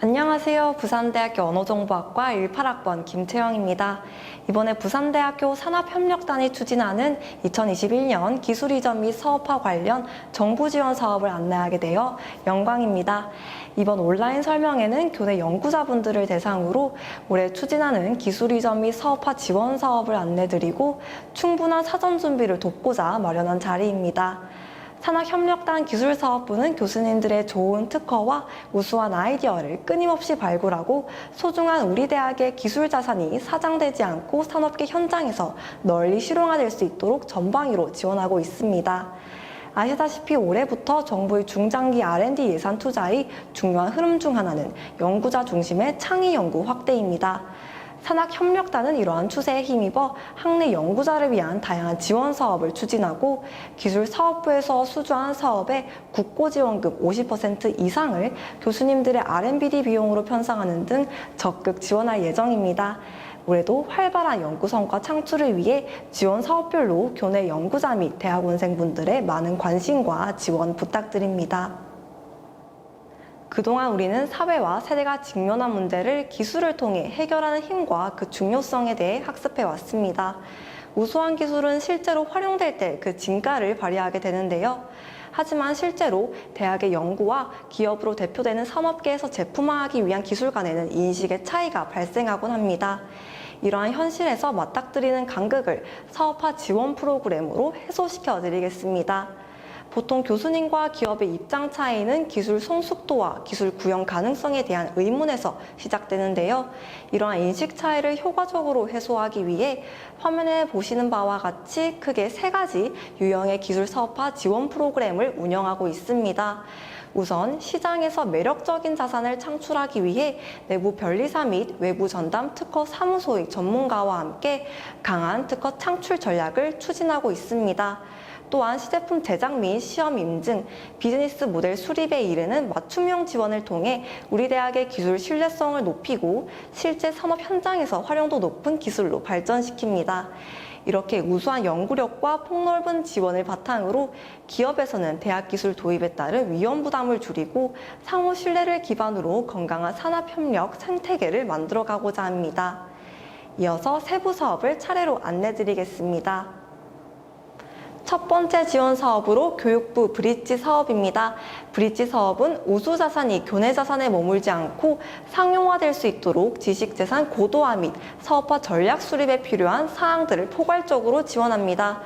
안녕하세요. 부산대학교 언어정보학과 18학번 김채영입니다. 이번에 부산대학교 산업협력단이 추진하는 2021년 기술이전 및 사업화 관련 정부 지원 사업을 안내하게 되어 영광입니다. 이번 온라인 설명회는 교내 연구자분들을 대상으로 올해 추진하는 기술이전 및 사업화 지원 사업을 안내드리고 충분한 사전 준비를 돕고자 마련한 자리입니다. 산학협력단 기술사업부는 교수님들의 좋은 특허와 우수한 아이디어를 끊임없이 발굴하고 소중한 우리 대학의 기술 자산이 사장되지 않고 산업계 현장에서 널리 실용화될 수 있도록 전방위로 지원하고 있습니다. 아시다시피 올해부터 정부의 중장기 R&D 예산 투자의 중요한 흐름 중 하나는 연구자 중심의 창의 연구 확대입니다. 산학협력단은 이러한 추세에 힘입어 학내 연구자를 위한 다양한 지원 사업을 추진하고 기술사업부에서 수주한 사업의 국고지원금 50% 이상을 교수님들의 R&D 비용으로 편성하는 등 적극 지원할 예정입니다. 올해도 활발한 연구 성과 창출을 위해 지원 사업별로 교내 연구자 및 대학원생분들의 많은 관심과 지원 부탁드립니다. 그동안 우리는 사회와 세대가 직면한 문제를 기술을 통해 해결하는 힘과 그 중요성에 대해 학습해 왔습니다. 우수한 기술은 실제로 활용될 때 그 진가를 발휘하게 되는데요. 하지만 실제로 대학의 연구와 기업으로 대표되는 산업계에서 제품화하기 위한 기술 간에는 인식의 차이가 발생하곤 합니다. 이러한 현실에서 맞닥뜨리는 간극을 사업화 지원 프로그램으로 해소시켜 드리겠습니다. 보통 교수님과 기업의 입장 차이는 기술 성숙도와 기술 구현 가능성에 대한 의문에서 시작되는데요. 이러한 인식 차이를 효과적으로 해소하기 위해 화면에 보시는 바와 같이 크게 세 가지 유형의 기술 사업화 지원 프로그램을 운영하고 있습니다. 우선 시장에서 매력적인 자산을 창출하기 위해 내부 변리사 및 외부 전담 특허 사무소의 전문가와 함께 강한 특허 창출 전략을 추진하고 있습니다. 또한 시제품 제작 및 시험 인증, 비즈니스 모델 수립에 이르는 맞춤형 지원을 통해 우리 대학의 기술 신뢰성을 높이고 실제 산업 현장에서 활용도 높은 기술로 발전시킵니다. 이렇게 우수한 연구력과 폭넓은 지원을 바탕으로 기업에서는 대학 기술 도입에 따른 위험 부담을 줄이고 상호 신뢰를 기반으로 건강한 산업 협력 생태계를 만들어 가고자 합니다. 이어서 세부 사업을 차례로 안내 드리겠습니다. 첫 번째 지원 사업으로 교육부 브릿지 사업입니다. 브릿지 사업은 우수 자산이 교내 자산에 머물지 않고 상용화될 수 있도록 지식 재산 고도화 및 사업화 전략 수립에 필요한 사항들을 포괄적으로 지원합니다.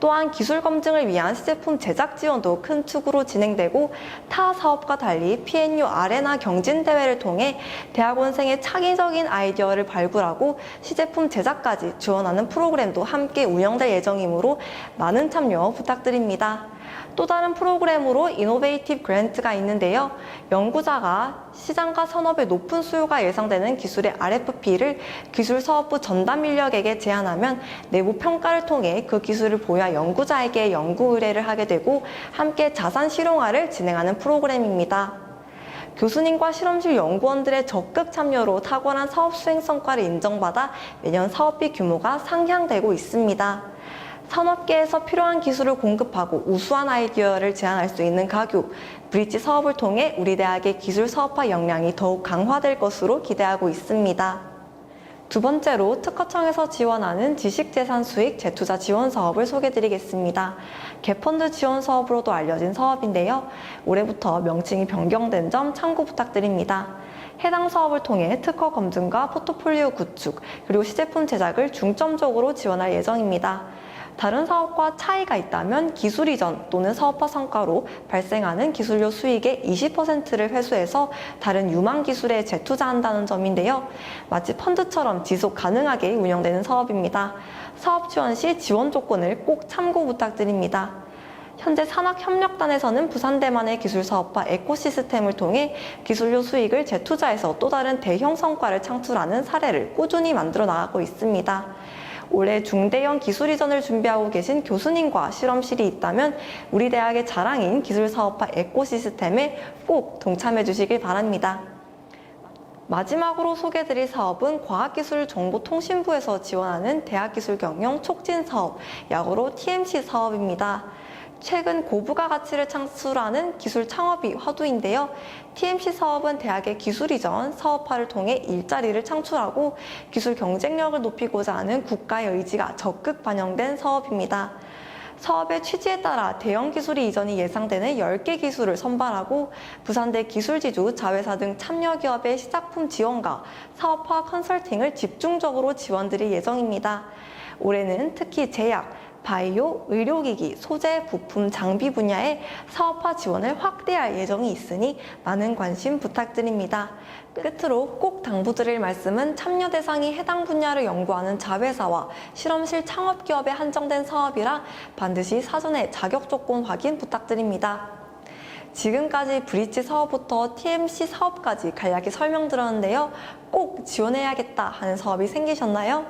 또한 기술 검증을 위한 시제품 제작 지원도 큰 축으로 진행되고 타 사업과 달리 PNU 아레나 경진 대회를 통해 대학원생의 창의적인 아이디어를 발굴하고 시제품 제작까지 지원하는 프로그램도 함께 운영될 예정이므로 많은 참여 부탁드립니다. 또 다른 프로그램으로 이노베이티브 그랜트가 있는데요. 연구자가 시장과 산업의 높은 수요가 예상되는 기술의 RFP를 기술사업부 전담 인력에게 제안하면 내부 평가를 통해 그 기술을 보유한 연구자에게 연구 의뢰를 하게 되고 함께 자산 실용화를 진행하는 프로그램입니다. 교수님과 실험실 연구원들의 적극 참여로 탁월한 사업 수행 성과를 인정받아 매년 사업비 규모가 상향되고 있습니다. 산업계에서 필요한 기술을 공급하고 우수한 아이디어를 제안할 수 있는 가교, 브릿지 사업을 통해 우리 대학의 기술 사업화 역량이 더욱 강화될 것으로 기대하고 있습니다. 두 번째로 특허청에서 지원하는 지식재산 수익 재투자 지원 사업을 소개드리겠습니다. 개펀드 지원 사업으로도 알려진 사업인데요. 올해부터 명칭이 변경된 점 참고 부탁드립니다. 해당 사업을 통해 특허 검증과 포트폴리오 구축, 그리고 시제품 제작을 중점적으로 지원할 예정입니다. 다른 사업과 차이가 있다면 기술 이전 또는 사업화 성과로 발생하는 기술료 수익의 20%를 회수해서 다른 유망 기술에 재투자한다는 점인데요. 마치 펀드처럼 지속 가능하게 운영되는 사업입니다. 사업 지원 시 지원 조건을 꼭 참고 부탁드립니다. 현재 산학협력단에서는 부산대만의 기술 사업화 에코시스템을 통해 기술료 수익을 재투자해서 또 다른 대형 성과를 창출하는 사례를 꾸준히 만들어 나가고 있습니다. 올해 중대형 기술 이전을 준비하고 계신 교수님과 실험실이 있다면 우리 대학의 자랑인 기술 사업화 에코시스템에 꼭 동참해 주시길 바랍니다. 마지막으로 소개드릴 사업은 과학기술정보통신부에서 지원하는 대학기술 경영 촉진 사업, 약어로 TMC 사업입니다. 최근 고부가 가치를 창출하는 기술 창업이 화두인데요. TMC 사업은 대학의 기술 이전 사업화를 통해 일자리를 창출하고 기술 경쟁력을 높이고자 하는 국가의 의지가 적극 반영된 사업입니다. 사업의 취지에 따라 대형 기술이 이전이 예상되는 10개 기술을 선발하고 부산대 기술지주 자회사 등 참여 기업의 시작품 지원과 사업화 컨설팅을 집중적으로 지원드릴 예정입니다. 올해는 특히 제약, 바이오, 의료기기, 소재, 부품, 장비 분야의 사업화 지원을 확대할 예정이 있으니 많은 관심 부탁드립니다. 끝으로 꼭 당부드릴 말씀은 참여 대상이 해당 분야를 연구하는 자회사와 실험실 창업 기업에 한정된 사업이라 반드시 사전에 자격 조건 확인 부탁드립니다. 지금까지 브릿지 사업부터 TMC 사업까지 간략히 설명드렸는데요. 꼭 지원해야겠다 하는 사업이 생기셨나요?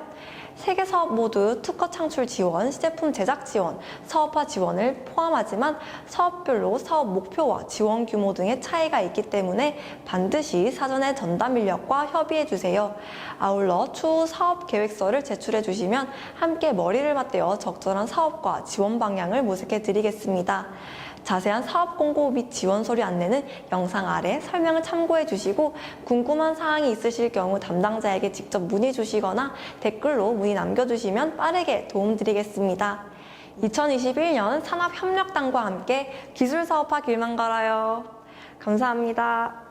세개 사업 모두 특허 창출 지원, 시제품 제작 지원, 사업화 지원을 포함하지만 사업별로 사업 목표와 지원 규모 등의 차이가 있기 때문에 반드시 사전에 전담 인력과 협의해 주세요. 아울러 추후 사업 계획서를 제출해 주시면 함께 머리를 맞대어 적절한 사업과 지원 방향을 모색해 드리겠습니다. 자세한 사업 공고 및 지원 서류 안내는 영상 아래 설명을 참고해 주시고 궁금한 사항이 있으실 경우 담당자에게 직접 문의 주시거나 댓글로 문의 남겨주시면 빠르게 도움드리겠습니다. 2021년 산업협력단과 함께 기술사업화 길만 걸어요. 감사합니다.